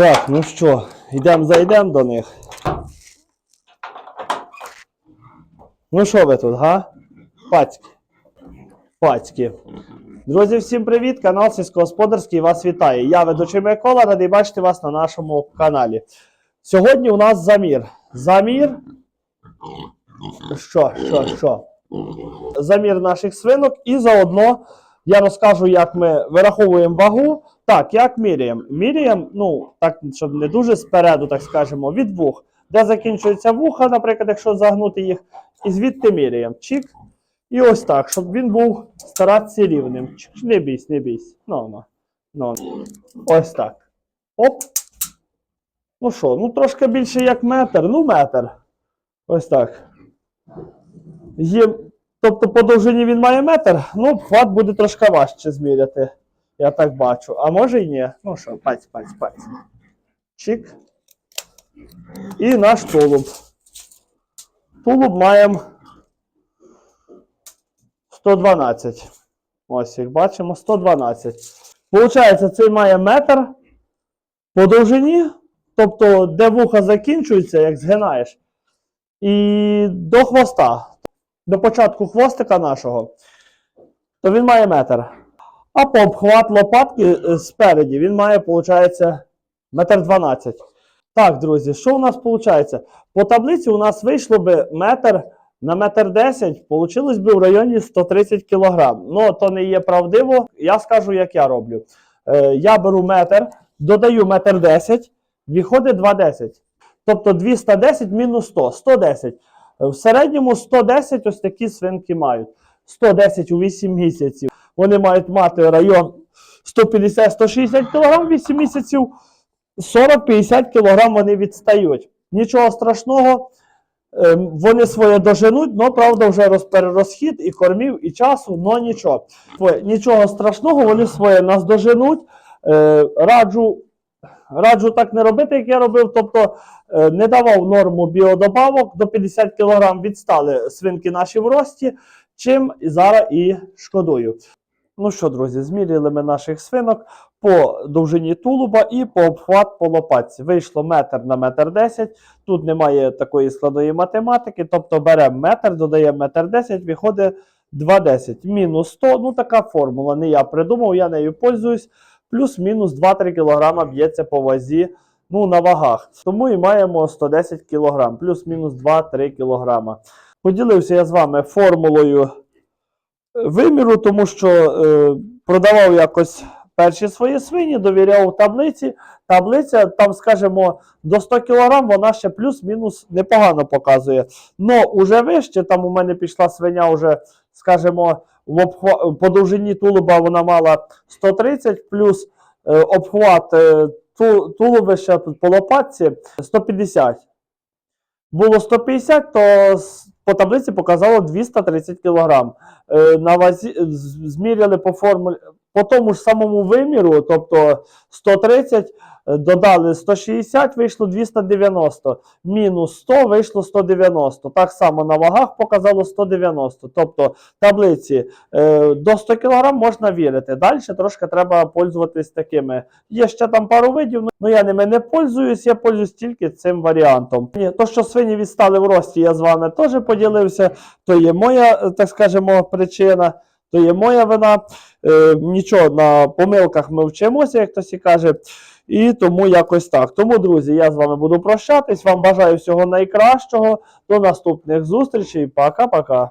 Так, ну що, йдемо зайдемо до них. Ну що ви тут, га? Пацьки. Пацьки. Друзі, всім привіт! Канал Сільськогосподарський вас вітає. Я ведучий Микола, радий бачити вас на нашому каналі. Сьогодні у нас замір. Замір. Що, що, що? Замір наших свинок і заодно я розкажу, як ми вираховуємо вагу. Так, як міряємо? Міряємо, ну, так, щоб не дуже спереду, так скажемо, від вух. Де закінчується вуха, наприклад, якщо загнути їх, і звідти міряємо. Чик. І ось так, щоб він був старатися рівним. Чик. Не бійсь, не бійсь. Ну, ну. Ну. Ось так. Оп. Ну що, ну трошки більше як метр. Ну, метр. Ось так. Є, тобто по довжині він має метр, ну, хват буде трошки важче зміряти. Я так бачу. А може і ні. Ну що, паць, паць, паць. Чик. І наш тулуб. Тулуб маємо 112. Ось, як бачимо, 112. Получається, цей має метр по довжині, тобто, де вуха закінчується, як згинаєш, і до хвоста, до початку хвостика нашого, то він має метр. А по обхват лопатки е, спереді він має, виходить, метр 12. Так, друзі, що у нас виходить? По таблиці у нас вийшло би метр на метр 10, получилось би в районі 130 кг. Ну, то не є правдиво. Я скажу, як я роблю. Е, я беру метр, додаю метр 10, виходить 2,10. Тобто 210 мінус 100, 110. В середньому 110 ось такі свинки мають. 110 у 8 місяців. Вони мають мати район 150-160 кг 8 місяців. 40-50 кг вони відстають. Нічого страшного, ем, вони своє доженуть, але правда вже роз- перерозхід і кормів, і часу, але нічого. Нічого страшного, вони своє нас доженуть. Е, раджу, раджу так не робити, як я робив. Тобто е, не давав норму біодобавок, до 50 кг відстали свинки наші в рості, чим зараз і шкодую. Ну що, друзі, зміряли ми наших свинок по довжині тулуба і по обхват по лопатці. Вийшло метр на метр 10. Тут немає такої складної математики. Тобто беремо метр, додаємо метр 10, виходить 2,10. Мінус 100. Ну така формула. Не я придумав, я нею пользуюсь. Плюс-мінус 2-3 кг б'ється по вазі ну, на вагах. Тому і маємо 110 кг, плюс-мінус 2-3 кг. Поділився я з вами формулою виміру, тому що е, продавав якось перші свої свині, довіряв таблиці. Таблиця, там, скажімо, до 100 кг вона ще плюс-мінус непогано показує. Но уже вище, там у мене пішла свиня, вже, скажімо, в обхва... по довжині тулуба вона мала 130, плюс е, обхват е, ту... туловища по лопатці 150. Було 150, то по таблиці показало 230 кг. Е, на вазі зміряли по формулі по тому ж самому виміру, тобто 130, е, додали 160, вийшло 290. Мінус 100 вийшло 190. Так само на вагах показало 190. Тобто таблиці е, до 100 кг можна вірити. Далі трошки треба пользуватись такими. Є ще там пару видів, але я ними не пользуюсь, я пользуюсь тільки цим варіантом. То, що свині відстали в рості, я з вами теж поділився. То є моя, е, так скажемо, причина, то є моя вина. Е, нічого на помилках ми вчимося, як хтось і каже. І тому якось так. Тому, друзі, я з вами буду прощатись. Вам бажаю всього найкращого. До наступних зустрічей. Пока-пока.